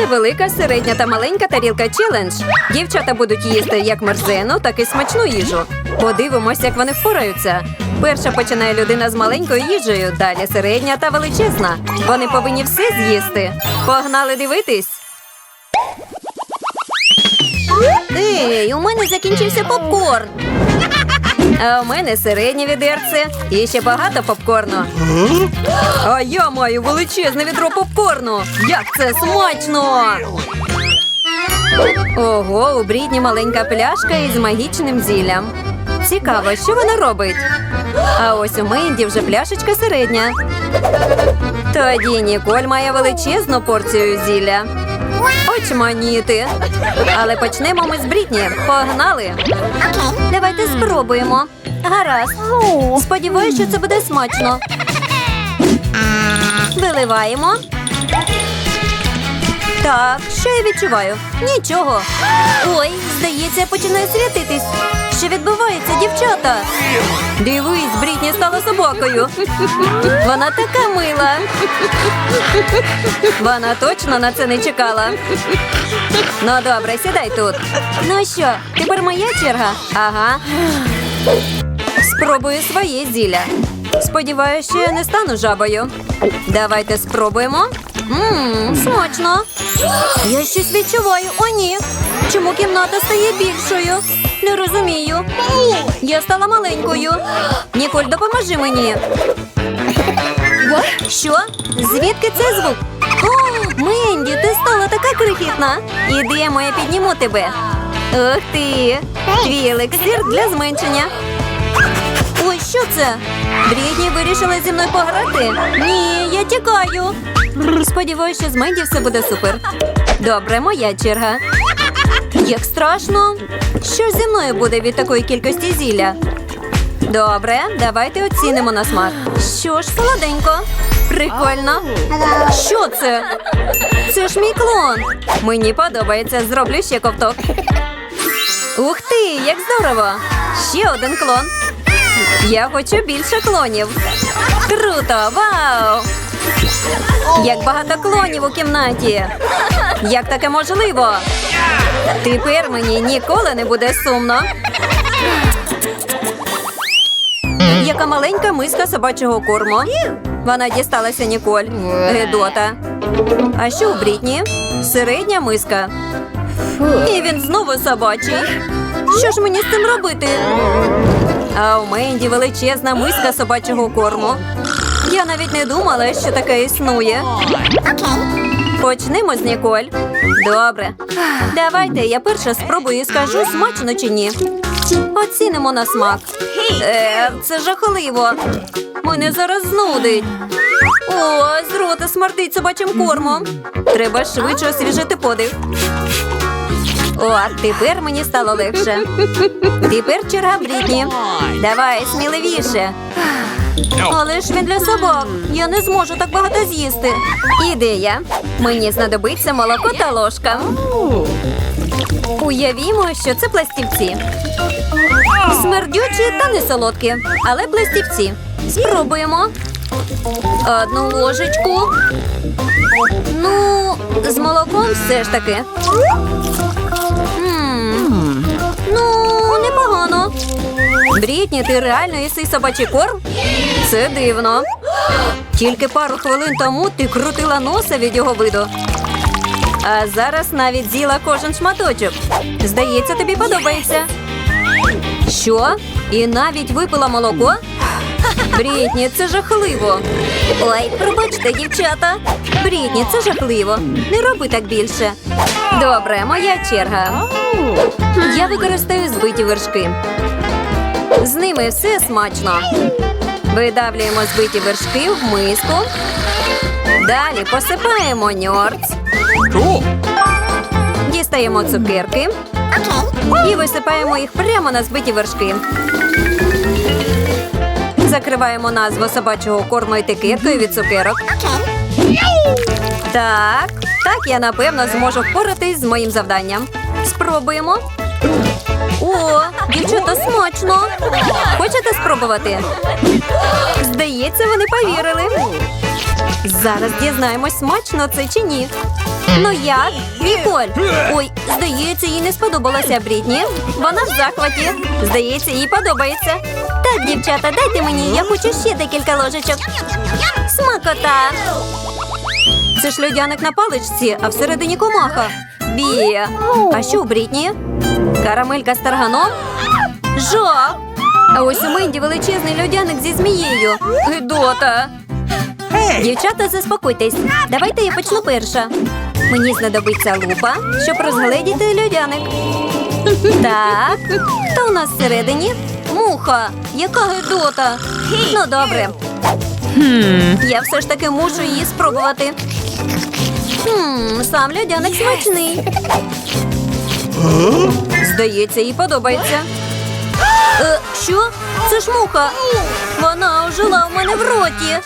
Це велика, середня та маленька тарілка челендж. Дівчата будуть їсти як мерзену, так і смачну їжу. Подивимось, як вони впораються. Перша починає людина з маленькою їжею, далі середня та величезна. Вони повинні все з'їсти. Погнали дивитись. Ей, у мене закінчився попкорн. А у мене середнє відерце і ще багато попкорну. А я маю величезне відро попкорну. Як це смачно! Ого, у Брідні маленька пляшка із магічним зіллям. Цікаво, що вона робить. А ось у Менді вже пляшечка середня. Тоді Ніколь має величезну порцію зілля. Очманіти. Але почнемо ми з Брітні. Погнали. Давайте спробуємо. Гаразд. Сподіваюсь, що це буде смачно. Виливаємо. Так, що я відчуваю? Нічого. Ой, здається, я починаю святитись. Що відбувається, дівчата? Дивись, Брітні стала собакою. Вона така мила. Вона точно на це не чекала. Ну добре, сідай тут. Ну що, тепер моя черга? Ага. Спробую своє зілля. Сподіваюся, що я не стану жабою. Давайте спробуємо. Ммм, смачно. Я щось відчуваю. О, ні. Чому кімната стає більшою? Не розумію. Я стала маленькою. Ніколь, допоможи мені. Що? Звідки цей звук? О, Менді, ти стала така крихітна. Ідемо, я підніму тебе. Ух ти! Твій елексир для зменшення. Ой, що це? Брідні вирішила зі мною пограти? Ні, я тікаю. Сподіваюся, що з Менді все буде супер. Добре, моя черга. Як страшно. Що зі мною буде від такої кількості зілля? Добре, давайте оцінимо на смак. Що ж, солоденько. Прикольно. Що це? Це ж мій клон. Мені подобається, зроблю ще ковток. Ух ти, як здорово! Ще один клон. Я хочу більше клонів. Круто! Вау! Як багато клонів у кімнаті. Як таке можливо? Тепер мені ніколи не буде сумно. Яка маленька миска собачого корму. Вона дісталася Ніколь. Гедота. А що у Брітні? Середня миска. І він знову собачий. Що ж мені з цим робити? А у Менді величезна миска собачого корму. Я навіть не думала, що таке існує. Почнемо з Ніколь. Добре. Давайте я перша спробую і скажу, смачно чи ні. Оцінимо на смак. Е, це жахливо. Мене зараз знудить. О, з рота смердить собачим кормом. Треба швидше освіжити подих. О, тепер мені стало легше. Тепер черга Брітні. Давай, сміливіше. Але ж він для собак. Я не зможу так багато з'їсти. Ідея. Мені знадобиться молоко та ложка. Уявімо, що це пластівці. Смердючі та не солодкі, але пластівці. Спробуємо. Одну ложечку. Ну, з молоком все ж таки. М, Ну, непогано. Брітні, ти реально їси собачий корм? Це дивно. Тільки пару хвилин тому ти крутила носа від його виду. А зараз навіть з'їла кожен шматочок. Здається, тобі подобається. Що? І навіть випила молоко? Брітні, це жахливо. Ой, пробачте, дівчата. Брітні, це жахливо. Не роби так більше. Добре, моя черга. Я використаю збиті вершки. З ними все смачно. Видавлюємо збиті вершки в миску. Далі посипаємо ньорц. Дістаємо цукерки і висипаємо їх прямо на збиті вершки. Закриваємо назву собачого корму етикеткою від цукерок. Так, так я напевно зможу впоратись з моїм завданням. Спробуємо. О, дівчата, смачно. Хочете спробувати? Здається, вони повірили. Зараз дізнаємось, смачно це чи ні. Ну як? Ніколь. Ой, здається, їй не сподобалося Брітні. Вона в захваті. Здається, їй подобається. Так, дівчата, дайте мені, я хочу ще декілька ложечок. Смакота. Це ж льодяник на паличці, а всередині комаха. Бі. А що у Брітні? Карамелька з тарганом? Жах! А ось у Менді величезний льодяник зі змією. Гидота. Дівчата, заспокойтесь. Давайте я почну перша. Мені знадобиться лупа, щоб розгледіти льодяник. Так, хто у нас всередині? Муха. Яка гидота. Ну, добре. Я все ж таки мушу її спробувати. Хм, сам льодяник смачний. Здається, їй подобається. Е, що? Це ж муха. Вона ожила в мене в роті.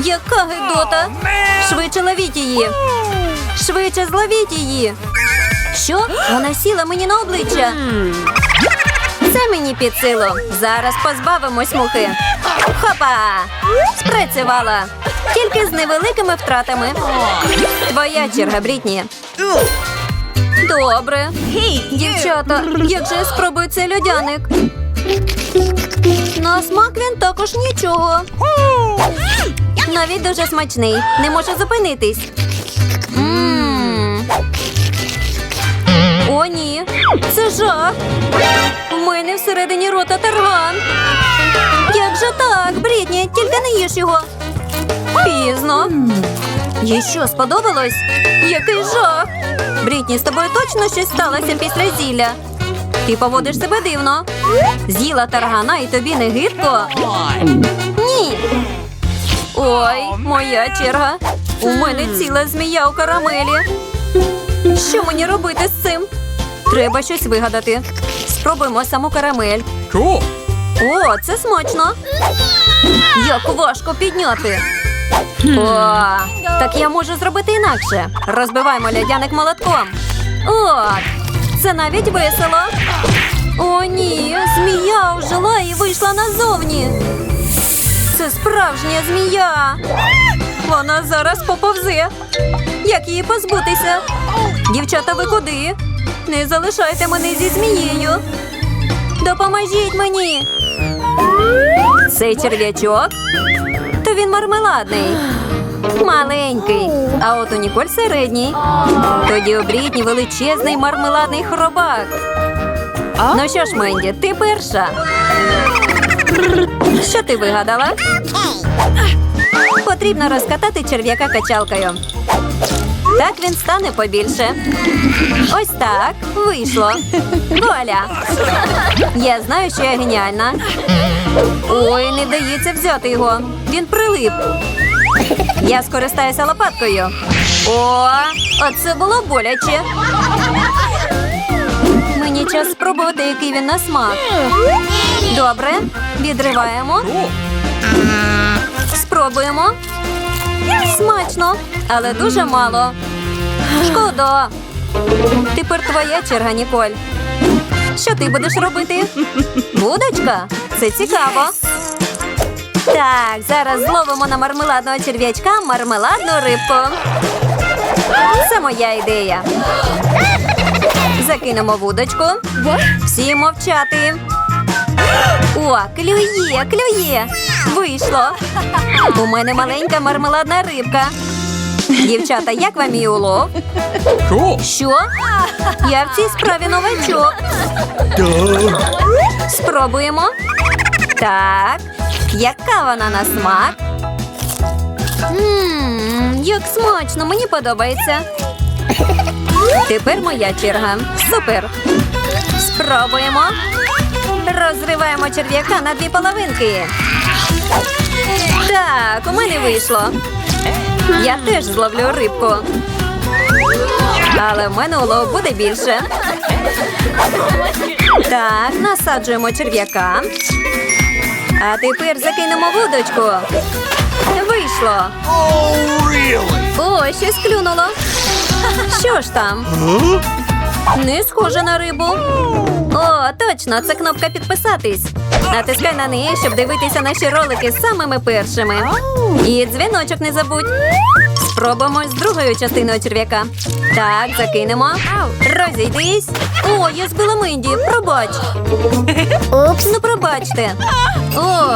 Яка гидота! Швидше ловіть її. Швидше зловіть її. Що? Вона сіла мені на обличчя. Це мені під силу. Зараз позбавимось мухи. Хопа! Спрацювала. Тільки з невеликими втратами. Твоя черга, Брітні. Добре. Дівчата, як же я спробую цей льодяник? На смак він також нічого. Навіть дуже смачний. Не можу зупинитись. М. О, ні. Це жах. У мене всередині рота тарган. Як же так, Брітні, тільки не їж його. Пізно. Їй що, сподобалось? Який жах! Брітні, з тобою точно щось сталося після зілля. Ти поводиш себе дивно. З'їла таргана і тобі не гидко? Ні. Ой, моя черга. У мене ціла змія у карамелі. Що мені робити з цим? Треба щось вигадати. Спробуємо саму карамель. Cool. О, це смачно. Як важко підняти. О, так я можу зробити інакше. Розбиваємо лядяник молотком. От, це навіть весело. О, ні, змія ожила і вийшла назовні. Це справжня змія. Вона зараз поповзе. Як її позбутися? Дівчата, ви куди? Не залишайте мене зі змією. Допоможіть мені. Цей черв'ячок? То він мармеладний. Маленький. А от у Ніколь середній. Тоді у Брітні величезний мармеладний хробак. Ну що ж, Менді, ти перша. Що ти вигадала? Потрібно розкатати черв'яка качалкою. Так він стане побільше. Ось так. Вийшло. Воля. Я знаю, що я геніальна. Ой, не дається взяти його. Він прилип. Я скористаюся лопаткою. О, оце було боляче. Мені час спробувати, який він на смак. Добре, відриваємо. Спробуємо. Смачно, але дуже мало. Шкода. Тепер твоя черга, Ніколь. Що ти будеш робити? Вудочка? Це цікаво. Так, зараз зловимо на мармеладного черв'ячка мармеладну рибку. Це моя ідея. Закинемо вудочку. Всі мовчати. О, клює, клює. Вийшло. У мене маленька мармеладна рибка. Дівчата, як вам мій улов? Cool. Що? Я в цій справі новачок. Спробуємо. Так. Яка вона на смак? Ммм, як смачно, мені подобається. Тепер моя черга. Супер. Спробуємо. Розриваємо черв'яка на дві половинки. Так, у мене вийшло. Я теж зловлю рибку. Але в мене улов буде більше. Так, насаджуємо черв'яка. А тепер закинемо вудочку. Вийшло. Oh, really? О, щось клюнуло. Що ж там? Не схоже на рибу. О, точно, це кнопка підписатись. Натискай на неї, щоб дивитися наші ролики самими першими. І дзвіночок не забудь. Спробуємо з другою частиною черв'яка. Так, закинемо. Розійдись. О, я збила Менді. Пробач. Упс. Ну, пробачте. О,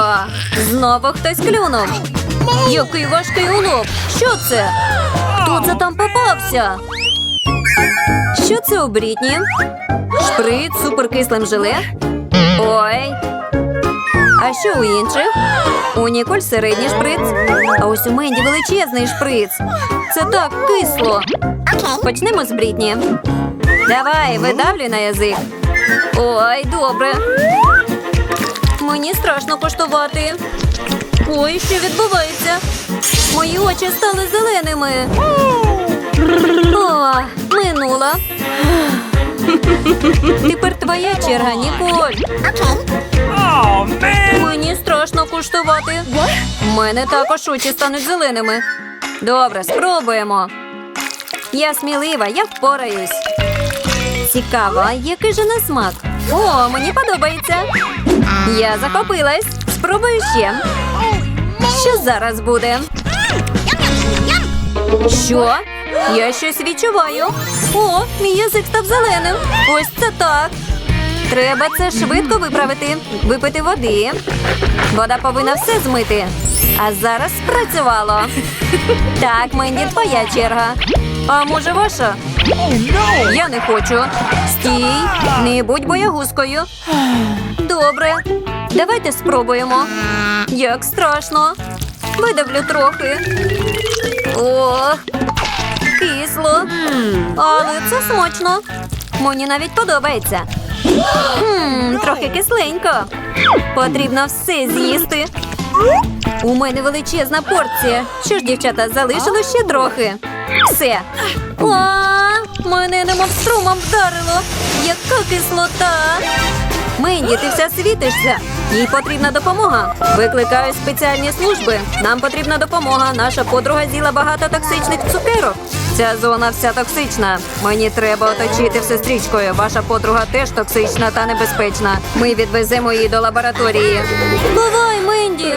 знову хтось клюнув. Який важкий улов. Що це? Хто це там попався? Що це у Брітні? Шприц суперкислим желе? Ой. А що у інших? У Ніколь середній шприц, а ось у Менді величезний шприц. Це так кисло. Почнемо з Брітні. Давай, видавлюй на язик. Ой, добре. Мені страшно коштувати. Ой, що відбувається? Мої очі стали зеленими. О, минула. Тепер твоя черга, Ніколь. Окей. Oh, man. Мені страшно куштувати. У мене також очі стануть зеленими. Добре, спробуємо. Я смілива, я впораюсь. Цікаво, який же на смак? О, мені подобається. Я захопилась. Спробую ще. Що зараз буде? Що? Я щось відчуваю. О, мій язик став зеленим. Ось це так. Треба це швидко виправити. Випити води. Вода повинна все змити. А зараз спрацювало. Так, Менді, твоя черга. А може ваша? Я не хочу. Стій, не будь боягузкою. Добре. Давайте спробуємо. Як страшно. Видавлю трохи. Ох, кисло. Але це смачно. Мені навіть подобається. Трохи кисленько. Потрібно все з'їсти. У мене величезна порція. Що ж, дівчата, залишилось ще трохи. Все. О, мене немов струмом вдарило. Яка кислота. Менді, ти вся світишся. Їй потрібна допомога. Викликаю спеціальні служби. Нам потрібна допомога. Наша подруга з'їла багато токсичних цукерок. Ця зона вся токсична. Мені треба оточити все стрічкою. Ваша подруга теж токсична та небезпечна. Ми відвеземо її до лабораторії. Бувай, Менді!